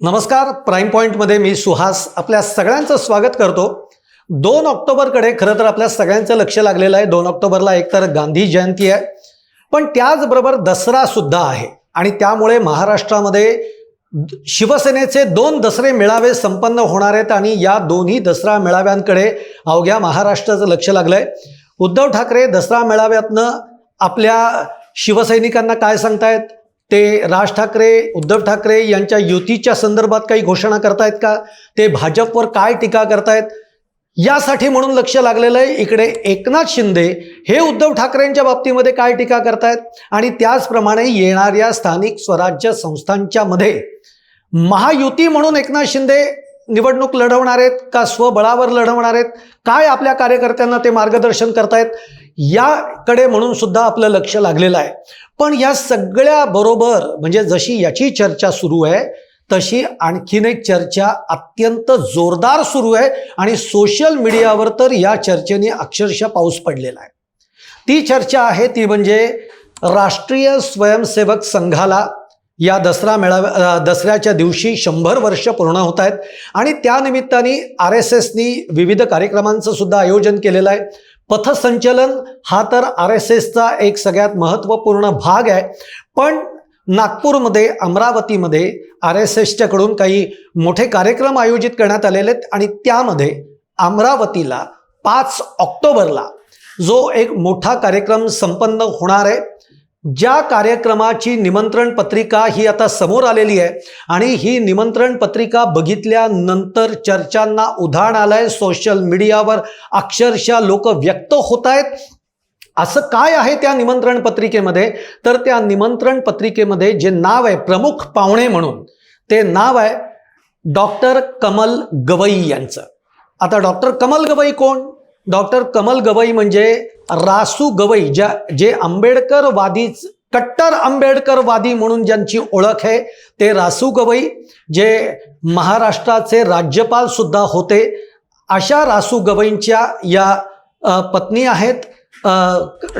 नमस्कार प्राईम पॉईंटमध्ये मी सुहास आपल्या सगळ्यांचं स्वागत करतो. दोन ऑक्टोबरकडे खरं तर आपल्या सगळ्यांचं लक्ष लागलेलं आहे. दोन ऑक्टोबरला एकतर गांधी जयंती आहे. पण त्याचबरोबर दसरा सुद्धा आहे. आणि त्यामुळे महाराष्ट्रामध्ये शिवसेनेचे दोन दसरे मेळावे संपन्न होणार आहेत आणि या दोन्ही दसरा मेळाव्यांकडे अवघ्या महाराष्ट्राचं लक्ष लागलं आहे उद्धव ठाकरे दसरा मेळाव्यातनं आपल्या शिवसैनिकांना काय सांगतायत? ते राज ठाकरे उद्धव ठाकरे यांच्या युतीच्या संदर्भात काही घोषणा करतायत का? ते भाजपवर काय टीका करतायत? यासाठी म्हणून लक्ष लागलेलं आहे. इकडे एकनाथ शिंदे हे उद्धव ठाकरेंच्या बाबतीमध्ये काय टीका करतायत? आणि त्याचप्रमाणे येणाऱ्या स्थानिक स्वराज्य संस्थांच्या मध्ये महायुती म्हणून एकनाथ शिंदे निवडणूक लढवणार आहेत का स्वबळावर लढवणार आहेत? काय आपल्या कार्यकर्त्यांना ते मार्गदर्शन करतायत? याकडे म्हणून सुद्धा आपलं लक्ष लागलेलं आहे. पण या सगळ्या बरोबर म्हणजे जशी याची चर्चा सुरू आहे तशी आणखीन एक चर्चा अत्यंत जोरदार सुरू आहे आणि सोशल मीडियावर तर या चर्चेने अक्षरशः पाऊस पडलेला आहे. ती चर्चा आहे ती म्हणजे राष्ट्रीय स्वयंसेवक संघाला. या दसरा मेळाव्या दसऱ्याच्या दिवशी शंभर वर्ष पूर्ण होत आहेत. आणि त्यानिमित्ताने आर एस एसनी विविध कार्यक्रमांचं सुद्धा आयोजन केलेलं आहे. पथसंचलन हा तर आर एस एसचा एक सगळ्यात महत्त्वपूर्ण भाग आहे. पण नागपूरमध्ये अमरावतीमध्ये आर एस एसच्याकडून काही मोठे कार्यक्रम आयोजित करण्यात आलेले आहेत. आणि त्यामध्ये अमरावतीला पाच ऑक्टोबरला जो एक मोठा कार्यक्रम संपन्न होणार आहे ज्या कार्यक्रमाची निमंत्रण पत्रिका ही आता समोर आलेली आहे आणि ही निमंत्रण पत्रिका बघितल्यानंतर चर्चांना उधाण आलंय सोशल मीडियावर अक्षरशः लोक व्यक्त होत आहेत असं काय आहे त्या निमंत्रण पत्रिकेमध्ये? तर त्या निमंत्रण पत्रिकेमध्ये जे नाव आहे प्रमुख पाहुणे म्हणून ते नाव आहे डॉक्टर कमल गवई यांचं. आता डॉक्टर कमल गवई कोण? डॉक्टर कमल गवई म्हणजे रासू गवई ज्या जे आंबेडकरवादीच कट्टर आंबेडकरवादी म्हणून ज्यांची ओळख आहे ते रासू गवई जे महाराष्ट्राचे राज्यपाल सुद्धा होते अशा रासू गवईंच्या या पत्नी आहेत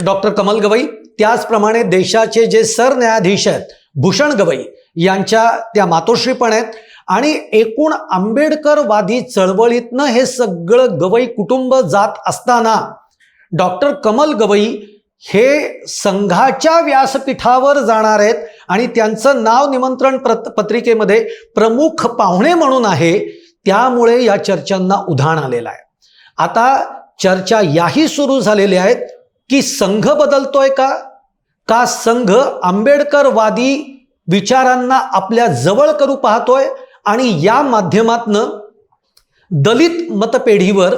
डॉक्टर कमल गवई. त्याचप्रमाणे देशाचे जे सरन्यायाधीश आहेत भूषण गवई यांच्या त्या मातोश्री पण आहेत. आणि एकूण आंबेडकरवादी चळवळीतनं हे सगळं गवई कुटुंब जात असताना डॉक्टर कमल गवई हे संघाच्या व्यासपीठावर जाणार आहेत आणि त्यांचं नाव निमंत्रण प्रत पत्रिकेमध्ये प्रमुख पाहुणे म्हणून आहे त्यामुळे या चर्चांना उधाण आलेलं आहे. आता चर्चा याही सुरू झालेल्या आहेत की संघ बदलतोय का? का संघ आंबेडकरवादी विचारांना आपल्या जवळ करू पाहतोय आणि या माध्यमातनं दलित मतपेढीवर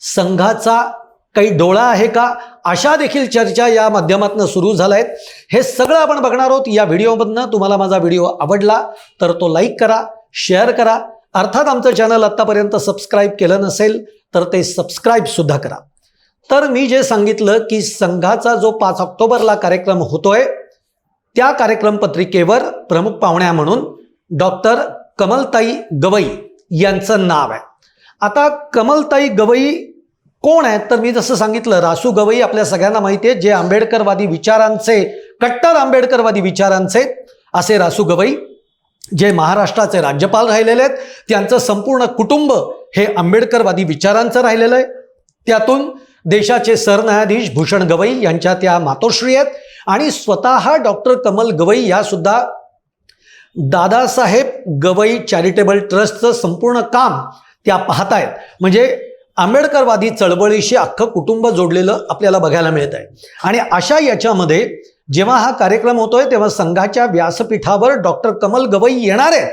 संघाचा काही डोळा आहे का? अशा देखील चर्चा या माध्यमातून सुरू झाल्या. आहेत हे सगळं आपण बघणार आहोत. या व्हिडिओमधनं तुम्हाला माझा व्हिडिओ आवडला तर तो लाईक करा शेअर करा. अर्थात आमचं चॅनल आत्तापर्यंत सबस्क्राईब केलं नसेल तर ते सबस्क्राईबसुद्धा करा. तर मी जे सांगितलं की संघाचा जो पाच ऑक्टोबरला कार्यक्रम होतोय त्या कार्यक्रम पत्रिकेवर प्रमुख पाहुण्या म्हणून डॉक्टर कमलताई गवई यांचं नाव आहे. आता कमलताई गवई कोण आहेत? तर मी जसं सांगितलं रासू गवई आपल्या सगळ्यांना माहिती आहे जे आंबेडकरवादी विचारांचे कट्टर आंबेडकरवादी विचारांचे असे रासू गवई जे महाराष्ट्राचे राज्यपाल राहिलेले आहेत त्यांचं संपूर्ण कुटुंब हे आंबेडकरवादी विचारांचं राहिलेलं आहे. त्यातून देशाचे सरन्यायाधीश भूषण गवई यांच्या त्या मातोश्री आहेत आणि स्वतः डॉक्टर कमल गवई या सुद्धा दादासाहेब गवई चॅरिटेबल ट्रस्टचं संपूर्ण काम त्या पाहतायत. म्हणजे आंबेडकरवादी चळवळीशी अख्खं कुटुंब जोडलेलं आपल्याला बघायला मिळत आहे आणि अशा याच्यामध्ये जेव्हा हा कार्यक्रम होतोय तेव्हा संघाच्या व्यासपीठावर डॉक्टर कमल गवई येणार आहेत.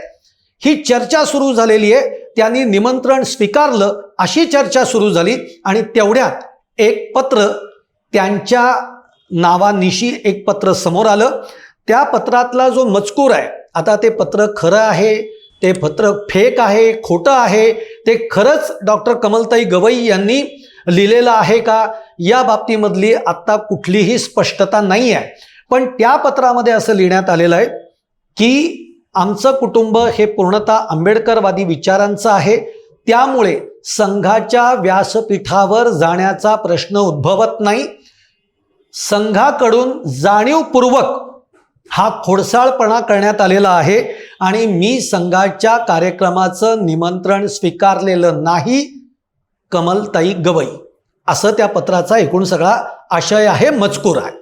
ही चर्चा सुरू झालेली आहे. त्यांनी निमंत्रण स्वीकारलं अशी चर्चा सुरू झाली. आणि तेवढ्यात एक पत्र त्यांच्या नावानिशी एक पत्र समोर आलं. त्या पत्रातला जो मजकूर आहे आता ते पत्र खरं आहे ते पत्र फेक आहे खोटं आहे ते खरंच डॉक्टर कमलताई गवई यांनी लिहिलेलं आहे का? या बाबतीमधली आत्ता कुठलीही स्पष्टता नाही आहे. पण त्या पत्रामध्ये असं लिहिण्यात आलेलं आहे की आमचं कुटुंब हे पूर्णतः आंबेडकरवादी विचारांचं आहे. त्यामुळे संघाच्या व्यासपीठावर जाण्याचा प्रश्न उद्भवत नाही. संघाकडून जाणीवपूर्वक हा खोडसाळपणा करण्यात आलेला आहे. आणि मी संघाच्या कार्यक्रमाचं निमंत्रण स्वीकारलेलं नाही कमलताई गवई. असं त्या पत्राचा एकूण सगळा आशय आहे मजकूर आहे.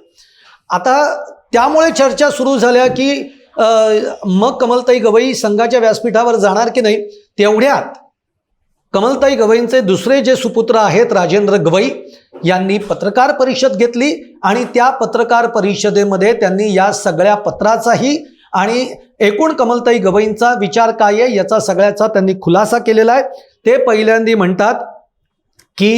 आता त्यामुळे चर्चा सुरू झाल्या की मग कमलताई गवई संघाच्या व्यासपीठावर जाणार की नाही तेवढ्यात कमलताई गवईंचे दुसरे जे सुपुत्र आहेत राजेंद्र गवई यांनी पत्रकार परिषद घेतली आणि त्या पत्रकार परिषदेमध्ये त्यांनी या सगळ्या पत्राचाही आणि एकूण कमलताई गवईंचा विचार काय आहे याचा सगळ्याचा त्यांनी खुलासा केलेला आहे. ते पहिल्यांदी म्हणतात की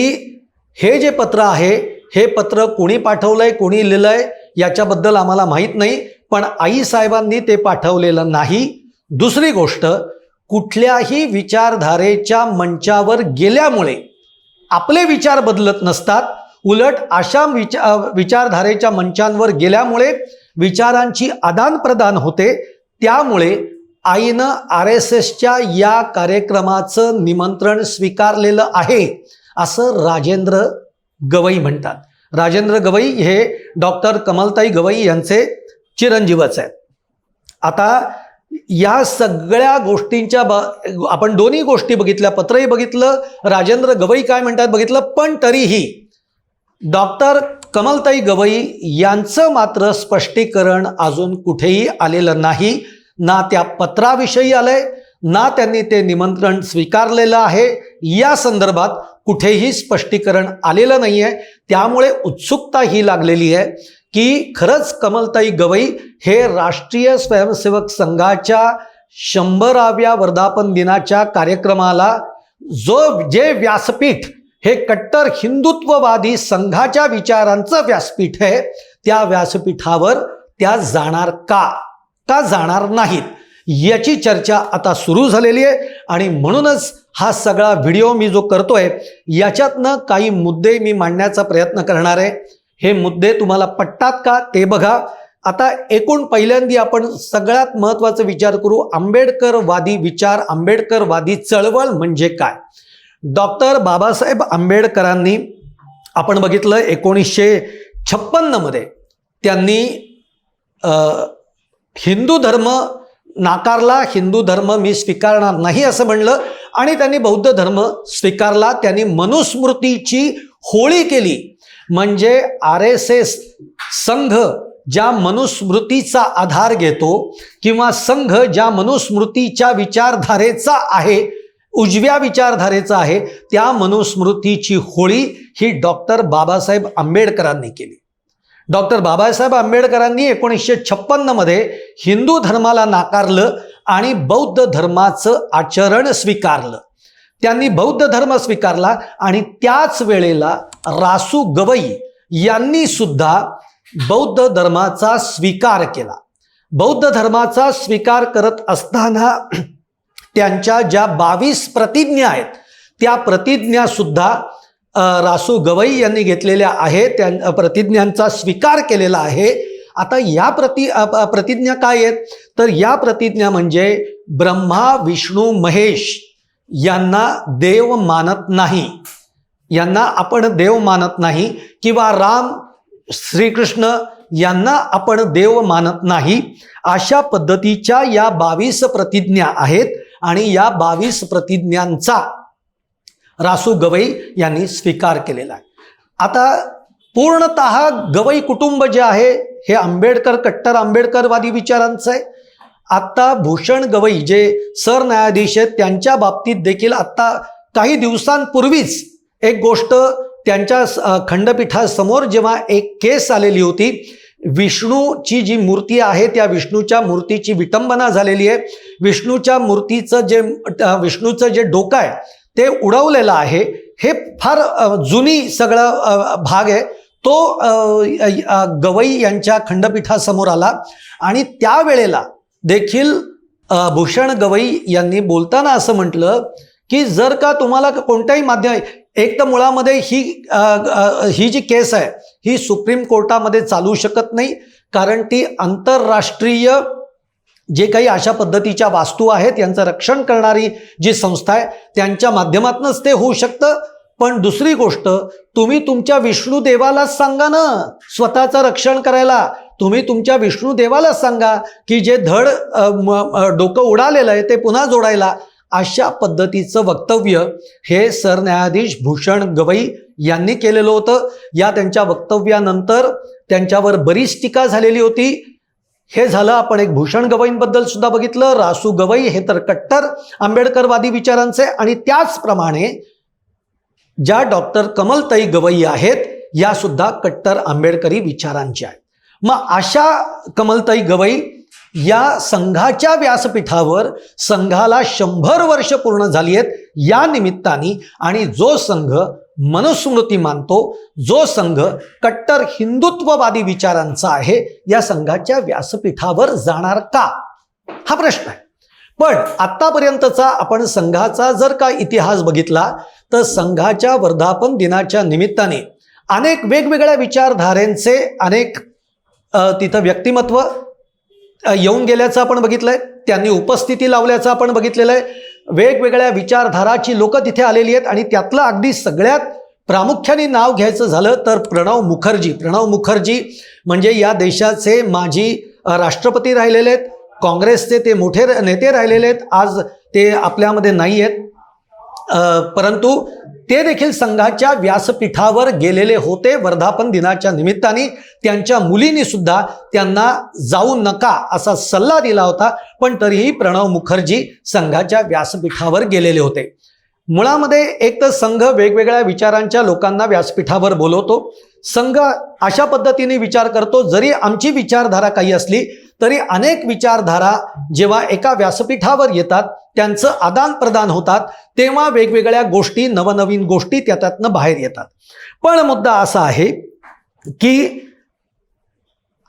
हे जे पत्र आहे हे पत्र कोणी पाठवलंय कोणी लिहिलंय याच्याबद्दल आम्हाला माहीत नाही पण आई साहेबांनी ते पाठवलेलं नाही. दुसरी गोष्ट कुठल्याही विचारधारेच्या मंचावर गेल्यामुळे आपले विचार बदलत नसतात. उलट अशा विचा विचारधारेच्या मंचांवर गेल्यामुळे विचारांची आदानप्रदान होते. त्यामुळे आईनं आर एस एसच्या या कार्यक्रमाचं निमंत्रण स्वीकारलेलं आहे असं राजेंद्र गवई म्हणतात. राजेंद्र गवई हे डॉक्टर कमलताई गवई यांचे चिरंजीवच आहेत. आता या सगळ्या गोष्टींच्या ब आपण दोन्ही गोष्टी बघितल्या पत्रही बघितलं राजेंद्र गवई काय म्हणतात बघितलं पण तरीही डॉक्टर कमलताई गवई यांचं मात्र स्पष्टीकरण अजून कुठेही आलेलं नाही. ना त्या पत्राविषयी आलंय ना त्यांनी ते निमंत्रण स्वीकारलेलं आहे. या संदर्भात कुठेही स्पष्टीकरण आलेलं नाही आहे त्यामुळे उत्सुकता ही लागलेली आहे की खरंच कमलताई गवई हे राष्ट्रीय स्वयंसेवक संघाच्या शंभराव्या वर्धापन दिनाच्या कार्यक्रमाला जो जे व्यासपीठ हे कट्टर हिंदुत्ववादी संघाच्या विचारांचं व्यासपीठ आहे. त्या व्यासपीठावर त्या जाणार का? का जाणार नाहीत? याची चर्चा आता सुरू झालेली आहे. आणि म्हणूनच हा सगळा व्हिडिओ मी जो करतोय याच्यातनं काही मुद्दे मी मांडण्याचा प्रयत्न करणार आहे. हे मुद्दे तुम्हाला पटतात का ते बघा. आता एकूण पहिल्यांदी आपण सगळ्यात महत्त्वाचा विचार करू. आंबेडकरवादी विचार आंबेडकरवादी चळवळ म्हणजे काय? डॉक्टर बाबासाहेब आंबेडकरांनी आपण बघितलं एकोणीसशे छप्पन्नमध्ये त्यांनी हिंदू धर्म नाकारला हिंदू धर्म मी स्वीकारणार नाही असं म्हणलं आणि त्यांनी बौद्ध धर्म स्वीकारला त्यांनी मनुस्मृतीची होळी केली. म्हणजे आर एस एस संघ ज्या मनुस्मृतीचा आधार घेतो किंवा संघ ज्या मनुस्मृतीच्या विचारधारेचा आहे उजव्या विचारधारेचा आहे त्या मनुस्मृतीची होळी ही डॉक्टर बाबासाहेब आंबेडकरांनी केली. डॉक्टर बाबासाहेब आंबेडकरांनी एकोणीसशे छप्पन्नमध्ये हिंदू धर्माला नाकारलं आणि बौद्ध धर्माचं आचरण स्वीकारलं. त्यांनी बौद्ध धर्म स्वीकारला आणि त्याच वेळेला रासू गवई यांनी सुद्धा बौद्ध धर्माचा स्वीकार केला. बौद्ध धर्माचा स्वीकार करत असताना त्यांच्या ज्या बावीस प्रतिज्ञा आहेत त्या प्रतिज्ञासुद्धा रासू गवई यांनी घेतलेल्या आहेत त्या प्रतिज्ञांचा स्वीकार केलेला आहे. आता या प्रति प्रतिज्ञा काय आहेत? तर या प्रतिज्ञा म्हणजे ब्रह्मा विष्णू महेश यांना देव मानत नाही. यांना आपण देव मानत नाही किंवा राम श्रीकृष्ण यांना आपण देव मानत नाही. अशा पद्धतीच्या या बावीस प्रतिज्ञा आहेत. आणि या बावीस प्रतिज्ञांचा रासू गवई यांनी स्वीकार केलेला आहे. आता पूर्णत गवई कुटुंब जे आहे हे आंबेडकर कट्टर आंबेडकरवादी विचारांचं आहे. आत्ता भूषण गवई जे सरन्यायाधीश आहेत त्यांच्या बाबतीत देखील आत्ता काही दिवसांपूर्वीच एक गोष्ट त्यांच्या खंडपीठासमोर जेव्हा एक केस आलेली होती विष्णूची जी मूर्ती आहे त्या विष्णूच्या मूर्तीची विटंबना झालेली आहे. विष्णूच्या मूर्तीचं जे विष्णूचं जे डोकं आहे ते उडवलेलं आहे. हे फार जुनी सगळं भाग आहे. तो गवई यांच्या खंडपीठासमोर आला आणि त्यावेळेला देखील भूषण गवई यांनी बोलताना असं म्हटलं की जर का तुम्हाला कोणत्याही माध्यम एक तर मुळामध्ये ही ही जी केस आहे ही सुप्रीम कोर्टामध्ये चालू शकत नाही. कारण ती आंतरराष्ट्रीय जे काही अशा पद्धतीच्या वास्तू आहेत यांचं रक्षण करणारी जी संस्था आहे त्यांच्या माध्यमातूनच ते होऊ शकतं. पण दुसरी गोष्ट तुम्ही तुमच्या विष्णुदेवालाच सांगा ना स्वतःचं रक्षण करायला. तुम्ही तुमच्या विष्णुदेवालाच सांगा की जे धड डोकं उडालेलं आहे ते पुन्हा जोडायला. अशा पद्धतीचं वक्तव्य हे सरन्यायाधीश भूषण गवई यांनी केलेलं होतं. या त्यांच्या वक्तव्यानंतर त्यांच्यावर बरीच टीका झालेली होती. हे झालं आपण एक भूषण गवईंबद्दल सुद्धा बघितलं. रासू गवई हे तर कट्टर आंबेडकरवादी विचारांचे आणि त्याचप्रमाणे ज्या डॉक्टर कमलताई गवई आहेत या सुद्धा कट्टर आंबेडकरी विचारांच्या आहेत. मग अशा कमलताई गवई या संघाच्या व्यासपीठावर संघाला शंभर वर्ष पूर्ण झाली आहेत या निमित्ताने. आणि जो संघ मनुस्मृती मानतो जो संघ कट्टर हिंदुत्ववादी विचारांचा आहे या संघाच्या व्यासपीठावर जाणार का? हा प्रश्न आहे. पण आत्तापर्यंतचा आपण संघाचा जर का इतिहास बघितला तर संघाच्या वर्धापन दिनाच्या निमित्ताने अनेक वेगवेगळ्या विचारधारेंचे अनेक तिथं व्यक्तिमत्व येऊन गेल्याचं आपण बघितलं आहे त्यांनी उपस्थिती लावल्याचं आपण बघितलेलं आहे. वेगवेगळ्या विचारधाराची लोक तिथे आलेली आहेत आणि त्यातलं अगदी सगळ्यात प्रामुख्याने नाव घ्यायचं झालं तर प्रणव मुखर्जी. प्रणव मुखर्जी म्हणजे या देशाचे माजी राष्ट्रपती राहिलेले आहेत. काँग्रेसचे ते मोठे नेते राहिलेले आहेत. आज ते आपल्यामध्ये नाही आहेत परंतु ते देखील संघाच्या व्यासपीठावर गेलेले होते. वर्धापन दिनाच्या निमित्ताने त्यांच्या मुलींनी सुद्धा त्यांना जाऊ नका असा सल्ला दिला होता. पण तरीही प्रणव मुखर्जी संघाच्या व्यासपीठावर गेलेले होते. मुळामध्ये एक तर संघ वेगवेगळ्या विचारांच्या लोकांना व्यासपीठावर बोलवतो. संघ अशा पद्धतीने विचार करतो जरी आमची विचारधारा काही असली तरी अनेक विचारधारा जेव्हा एका व्यासपीठावर येतात त्यांचं आदान प्रदान होतात तेव्हा वेगवेगळ्या गोष्टी नवनवीन गोष्टी त्यातनं बाहेर येतात. पण मुद्दा असा आहे की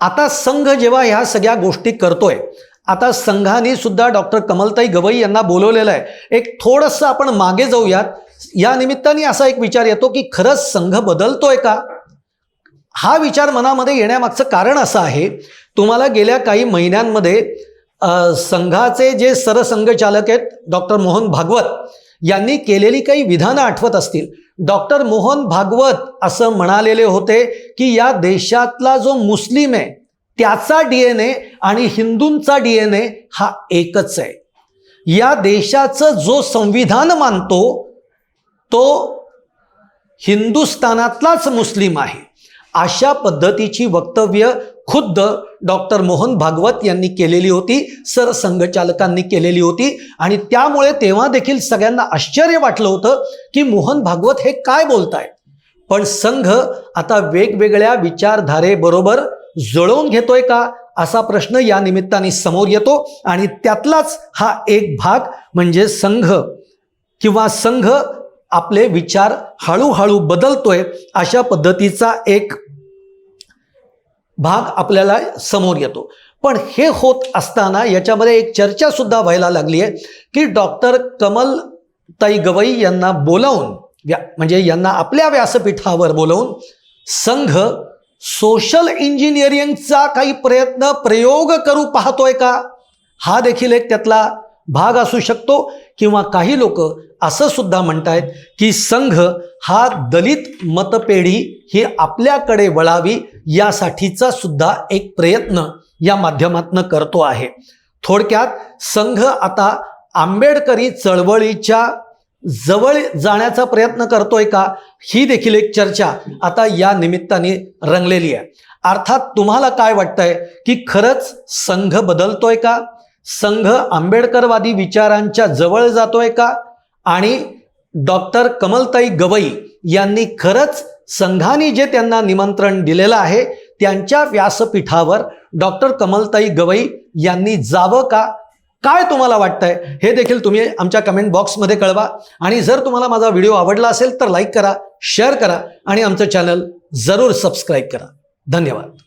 आता संघ जेव्हा ह्या सगळ्या गोष्टी करतोय आता संघाने सुद्धा डॉक्टर कमलताई गवई यांना बोलवलेलं आहे. एक थोडंसं आपण मागे जाऊयात. या निमित्ताने असा एक विचार येतो की खरंच संघ बदलतोय का? हा विचार मनामध्ये येण्यामागचं कारण असं आहे. तुम्हाला गेल्या काही महिन्यांमध्ये संघाचे जे सरसंघचालक आहेत डॉक्टर मोहन भागवत यांनी केलेली काही विधानं आठवत असतील. डॉक्टर मोहन भागवत असं म्हणालेले होते की या देशातला जो मुस्लिम आहे त्याचा डी एन ए आणि हिंदूंचा डी एन ए हा एकच आहे. या देशाचं जो संविधान मानतो तो हिंदुस्थानातलाच मुस्लिम आहे. अशा पद्धतीची वक्तव्य खुद्द डॉक्टर मोहन भागवत यांनी केलेली होती सरसंघचालकांनी केलेली होती. आणि त्यामुळे तेव्हा देखील सगळ्यांना आश्चर्य वाटलं होतं की मोहन भागवत हे काय बोलताय. पण संघ आता वेगवेगळ्या विचारधारेबरोबर जुळवून घेतोय का असा प्रश्न या निमित्ताने समोर येतो. आणि त्यातलाच हा एक भाग म्हणजे संघ किंवा संघ आपले विचार हळूहळू बदलतोय अशा पद्धतीचा एक भाग आपल्याला समोर येतो. पण हे होत असताना याच्यामध्ये एक चर्चा सुद्धा व्हायला लागली आहे की डॉक्टर कमल ताई गवई यांना बोलावून व्या म्हणजे यांना आपल्या व्यासपीठावर बोलवून संघ सोशल इंजिनिअरिंगचा काही प्रयत्न प्रयोग करू पाहतोय का? हा देखील एक त्यातला भाग असू शकतो किंवा काही लोक असं सुद्धा म्हणतायत की संघ हा दलित मतपेढी ही आपल्याकडे वळावी यासाठीचा सुद्धा एक प्रयत्न या माध्यमातनं करतो आहे. थोडक्यात संघ आता आंबेडकरी चळवळीच्या जवळ जाण्याचा प्रयत्न करतोय का? ही देखील एक चर्चा आता या निमित्ताने रंगलेली आहे. अर्थात तुम्हाला काय वाटतंय की खरंच संघ बदलतोय का? संघ आंबेडकरवादी विचारांच्या जवळ जातोय का? आणि डॉक्टर कमलताई गवई यांनी खरंच संघाने जे त्यांना निमंत्रण दिलेलं आहे त्यांच्या व्यासपीठावर डॉक्टर कमलताई गवई यांनी जावं का? काय तुम्हाला वाटतंय? हे देखील तुम्ही आमच्या कमेंट बॉक्समध्ये कळवा. आणि जर तुम्हाला माझा व्हिडिओ आवडला असेल तर लाईक करा शेअर करा आणि आमचं चॅनल जरूर सबस्क्राईब करा. धन्यवाद.